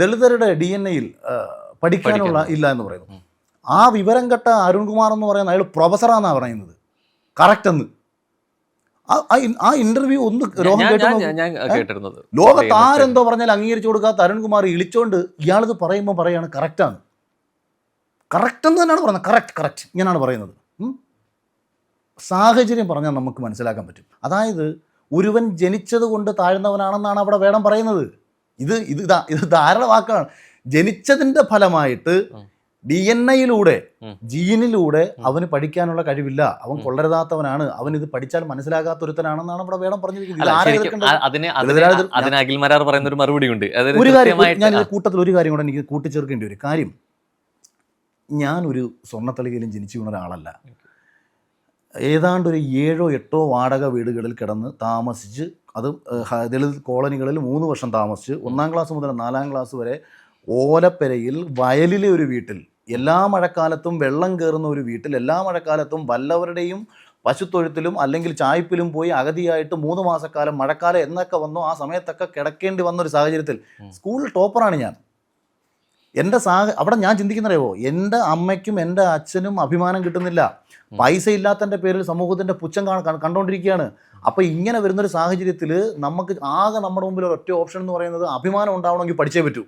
ദളിതരുടെ D N എയിൽ പഠിക്കാനുള്ള ഇല്ല എന്ന് പറയുന്നു. ആ വിവരം കെട്ട അരുൺകുമാർ എന്ന് പറയുന്ന അയാൾ പ്രൊഫസറാന്നാണ് പറയുന്നത്. കറക്റ്റ് എന്ന് ആ- ഇന്റർവ്യൂ ഒന്ന് രോഹൻ കേട്ടിരുന്നത്. ലോകത്ത് ആരെന്തോ പറഞ്ഞാൽ അംഗീകരിച്ചു കൊടുക്കാത്ത അരുൺകുമാർ ഇളിച്ചോണ്ട് ഇയാളിത് പറയുമ്പോൾ പറയാണ് കറക്റ്റാണ് കറക്റ്റ് എന്ന് തന്നെയാണ് പറയുന്നത്. Correct correct. ഇങ്ങനെയാണ് പറയുന്നത്. സാഹചര്യം പറഞ്ഞാൽ നമുക്ക് മനസ്സിലാക്കാൻ പറ്റും. അതായത് ഒരുവൻ ജനിച്ചത് കൊണ്ട് താഴ്ന്നവനാണെന്നാണ് അവിടെ വേണം പറയുന്നത്. ഇത് ഇത് ഇതാ ധാരണ വാക്കാണ് ജനിച്ചതിന്റെ ഫലമായിട്ട്. ഡി എൻ എയിലൂടെ ജീനിലൂടെ അവന് പഠിക്കാനുള്ള കഴിവില്ല. അവൻ കൊള്ളരുതാത്തവനാണ്. അവൻ ഇത് പഠിച്ചാൽ മനസ്സിലാകാത്ത ഒരുത്തനാണെന്നാണ് ഇവിടെ വേണം പറഞ്ഞിരിക്കുന്നത്. ഒരു മറുപടി ഉണ്ട്. ഒരു കാര്യം ഞാൻ കൂട്ടത്തിൽ ഒരു കാര്യം കൂടെ എനിക്ക് കൂട്ടിച്ചേർക്കേണ്ടി വരും. കാര്യം ഞാനൊരു സ്വർണത്തളികയിലും ജനിച്ചു വീണ ഒരാളല്ല. ഏതാണ്ട് ഒരു ഏഴോ എട്ടോ വാടക വീടുകളിൽ കിടന്ന് താമസിച്ച് അത് ദളിത് കോളനികളിൽ മൂന്ന് വർഷം താമസിച്ച് ഒന്നാം ക്ലാസ് മുതൽ നാലാം ക്ലാസ് വരെ ഓലപ്പെരയിൽ വയലിലെ ഒരു വീട്ടിൽ എല്ലാ മഴക്കാലത്തും വെള്ളം കയറുന്ന ഒരു വീട്ടിൽ എല്ലാ മഴക്കാലത്തും വല്ലവരുടെയും പശുത്തൊഴുത്തിലും അല്ലെങ്കിൽ ചായ്പിലും പോയി അഗതിയായിട്ട് മൂന്ന് മാസക്കാലം മഴക്കാലം എന്നൊക്കെ വന്നു ആ സമയത്തൊക്കെ കിടക്കേണ്ടി വന്ന ഒരു സാഹചര്യത്തിൽ സ്കൂളിൽ സ്കൂൾ ടോപ്പറാണ് ഞാൻ. എന്റെ സാഹ അവിടെ ഞാൻ ചിന്തിക്കുന്നറിയോ എന്റെ അമ്മയ്ക്കും എന്റെ അച്ഛനും അഭിമാനം കിട്ടുന്നില്ല. പൈസ ഇല്ലാത്തതിന്റെ പേരിൽ സമൂഹത്തിന്റെ പുച്ഛം കാണ കണ്ടുകൊണ്ടിരിക്കുകയാണ് അപ്പോൾ ഇങ്ങനെ വരുന്നൊരു സാഹചര്യത്തിൽ നമുക്ക് ആകെ നമ്മുടെ മുമ്പിൽ ഒറ്റ ഓപ്ഷൻ എന്ന് പറയുന്നത് അഭിമാനം ഉണ്ടാവണമെങ്കിൽ പഠിച്ചേ പറ്റൂ.